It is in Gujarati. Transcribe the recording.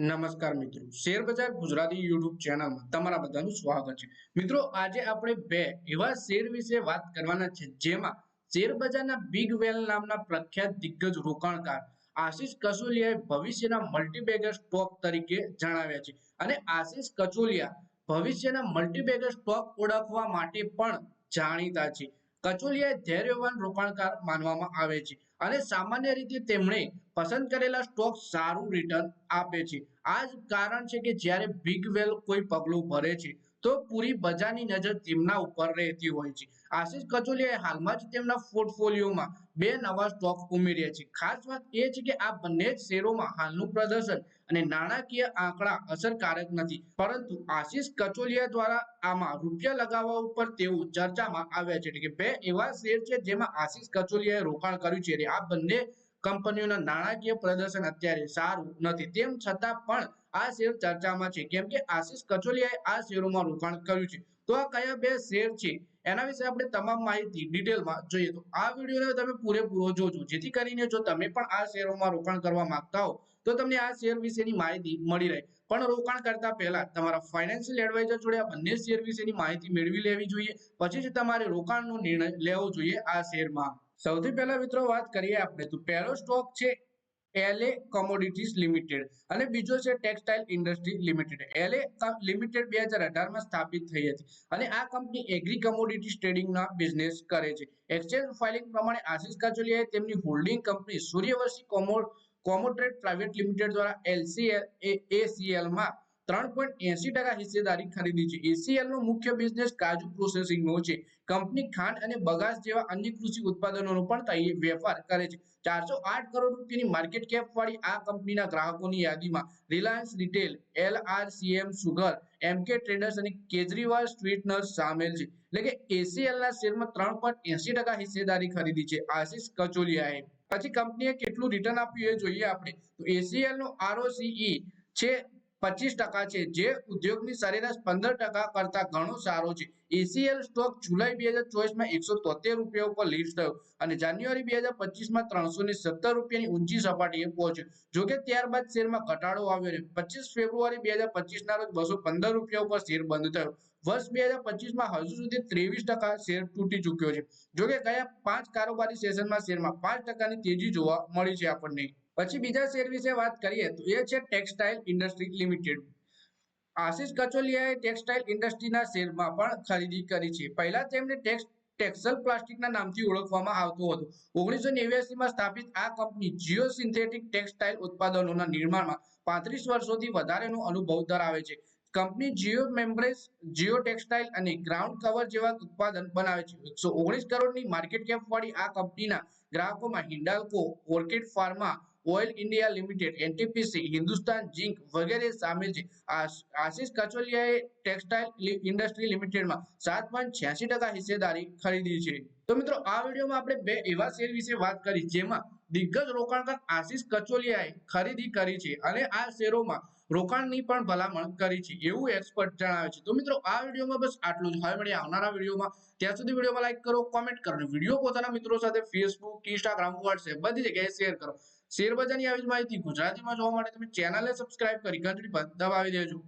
નમસ્કાર મિત્રો. શેર બજાર ગુજરાતી યુટ્યુબ ચેનલમાં તમારા બધાનું સ્વાગત છે. મિત્રો, આજે આપણે બે એવા શેર વિશે વાત કરવાના છે જેમાં શેર બજારના બિગ વેલ નામના પ્રખ્યાત દિગ્ગજ રોકાણકાર આશિષ કચોલિયાએ ભવિષ્યના મલ્ટીબેગર સ્ટોક તરીકે જણાવ્યા છે. અને આશિષ કચોલિયા ભવિષ્યના મલ્ટીબેગર સ્ટોક ઓળખવા માટે પણ જાણીતા છે. કચોલિયા ધૈર્યવાન રોકાણકાર માનવામાં આવે છે અને સામાન્ય રીતે તેમણે પસંદ કરેલા સ્ટોક સારું રિટર્ન આપે છે. આ જ કારણ છે કે જ્યારે બિગ વેલ કોઈ પગલું ભરે છે તો પૂરી બજારની નજર તેમના ઉપર રહેતી હોય છે. આશિષ કચોલિયાએ હાલમાં જ તેમના પોર્ટફોલિયોમાં બે નવા સ્ટોક ઉમેર્યા છે. ખાસ વાત એ છે કે આ બંને જ શેરોમાં હાલનું પ્રદર્શન અને નાણાકીય આંકડા અસરકારક નથી. પરંતુ આશિષ કચોલિયા દ્વારા આમાં રૂપિયા લગાવવા ઉપર તેઓ ચર્ચામાં આવ્યા છે. એટલે કે બે એવા શેર છે જેમાં આશિષ કચોલિયાએ રોકાણ કર્યું છે. આ બંને કંપનીઓના નાણાકીય પ્રદર્શન અત્યારે સારું નથી. તેમ છતાં પણ આ શેર ચર્ચામાં છે. કેમ કે આશિષ કચોલિયાએ આ શેરોમાં રોકાણ કર્યું છે. તો આ કયા બે શેર છે? એના વિશે આપણે તમામ માહિતી ડિટેલમાં જોઈએ. તો આ વિડીયોને તમે પૂરેપૂરો જોજો. જેથી કરીને જો તમે પણ આ શેરોમાં રોકાણ કરવા માંગતા હો, તો તમને આ શેર વિશેની માહિતી મળી રહે. પણ રોકાણ કરતા પહેલા તમારા ફાઇનાન્શિયલ એડવાઇઝર જોડે આ બંને શેર વિશેની માહિતી મેળવી લેવી જોઈએ. પછી જ તમારે રોકાણનો નિર્ણય લેવો જોઈએ આ શેરમાં. સૌથી પહેલા મિત્રો વાત કરીએ આપણે તો પહેલો સ્ટોક છે એલએ કોમોડિટીઝ લિમિટેડ અને બીજો છે textile industry limited. LA limited બે હજાર અઢારમાં સ્થાપિત થઈ હતી અને આ કંપની એગ્રી કોમોડિટીઝ ટ્રેડિંગના બિઝનેસ કરે છે. એક્સચેન્જ ફાઇલિંગ પ્રમાણે આશિષ કાચોલિયાએ તેમની holding company Suryavanshi Como, Comotrade private limited દ્વારા એલસીએલ એસીએલમાં ત્રણ પોઈન્ટ ટ્રેડર્સ અને કેજરીવાલ સ્વીટનર્સ સામેલ છે. એટલે કે એસીએલ ના શેરમાં ત્રણ પોઈન્ટ એસી ટકા હિસ્સેદારી ખરીદી છે. આશિષ કચોલિયાએ. પછી કંપનીએ કેટલું રિટર્ન આપ્યું એ જોઈએ આપણે. તો એસીએલ નો આરઓસીઈ છે પચીસ ટકા છે. જે ઉદ્યોગની સરેરાશ પંદર ટકા કરતા ઘણો સારો છે. એસીએલ સ્ટોક જુલાઈ બે હજાર ચોવીસમાં એકસો તોતેર રૂપિયા ઉપર લિસ્ટ થયો અને જાન્યુઆરી બે હજાર પચીસમાં ત્રણસો ને સત્તર રૂપિયાની ઊંચી સપાટીએ પહોંચ્યો. જોકે ત્યારબાદ શેરમાં ઘટાડો આવ્યો છે પચીસ ફેબ્રુઆરી બે હજાર પચીસના રોજ બસો પંદર રૂપિયા ઉપર શેર બંધ થયો. વર્ષ બે હજાર પચીસમાં હજુ સુધી ત્રેવીસ ટકા શેર તૂટી ચૂક્યો છે. જોકે ગયા પાંચ કારોબારી સેશનમાં શેરમાં પાંચ ટકાની તેજી જોવા મળી છે આપણને. પછી બીજા શેર વિશે વાત કરીએ તો એ છે ટેક્સટાઇલ ઇન્ડસ્ટ્રી લિમિટેડ. આશિષ કચોલિયાએ ટેક્સટાઇલ ઇન્ડસ્ટ્રીના શેરમાં પણ ખરીદી કરી છે. પહેલા તેમને ટેક્સ, ટેક્સલ પ્લાસ્ટિકના નામથી ઓળખવામાં આવતું હતું. ઓગણીસો નેવ્યાસીમાં સ્થાપિત આ કંપની જીઓ સિન્થેટિક ટેક્સટાઇલ ઉત્પાદનોના નિર્માણમાં પાંત્રીસ વર્ષોથી વધારેનો અનુભવ ધરાવે છે. Company geo membranes, geo textile અને ગ્રાઉન્ડ કવર જેવા ઉત્પાદન બનાવે છે. એકસો ઓગણીસ કરોડની માર્કેટ કેપ આ કંપનીના ગ્રાહકોમાં Hindalco Orchid pharma, oil India limited, NTPC, Hindustan zinc વગેરે સામેલ છે. આશ- આશિષ કચોલિયાએ ટેક્સટાઇલ ઇન્ડસ્ટ્રી લિમિટેડમાં સાત પોઈન્ટ છ્યાસી ટકા હિસ્સેદારી ખરીદી છે. તો મિત્રો, આ વિડીયોમાં આપણે બે એવા શેર વિશે વાત કરી જેમાં દિગ્ગજ રોકાણકાર આશિષ કચોલિયાએ ખરીદી કરી છે અને આ શેરોમાં રોકાણની પણ ભલામણ કરી છે એવું એક્સપર્ટ જણાવે છે. તો મિત્રો, આ વિડીયોમાં બસ આટલું જ. હવે મળીએ આવનારા વિડીયોમાં. ત્યાં સુધી વિડીયોમાં લાઇક કરો, કોમેન્ટ કરો વીડિયો પોતાના મિત્રો સાથે ફેસબુક ઇન્સ્ટાગ્રામ વોટ્સએપ બધી જગ્યાએ શેર કરો. શેર બજારની આવી જ માહિતી ગુજરાતીમાં જોવા માટે તમે ચેનલને સબસ્ક્રાઇબ કરી ઘંટડી દબાવી દેજો.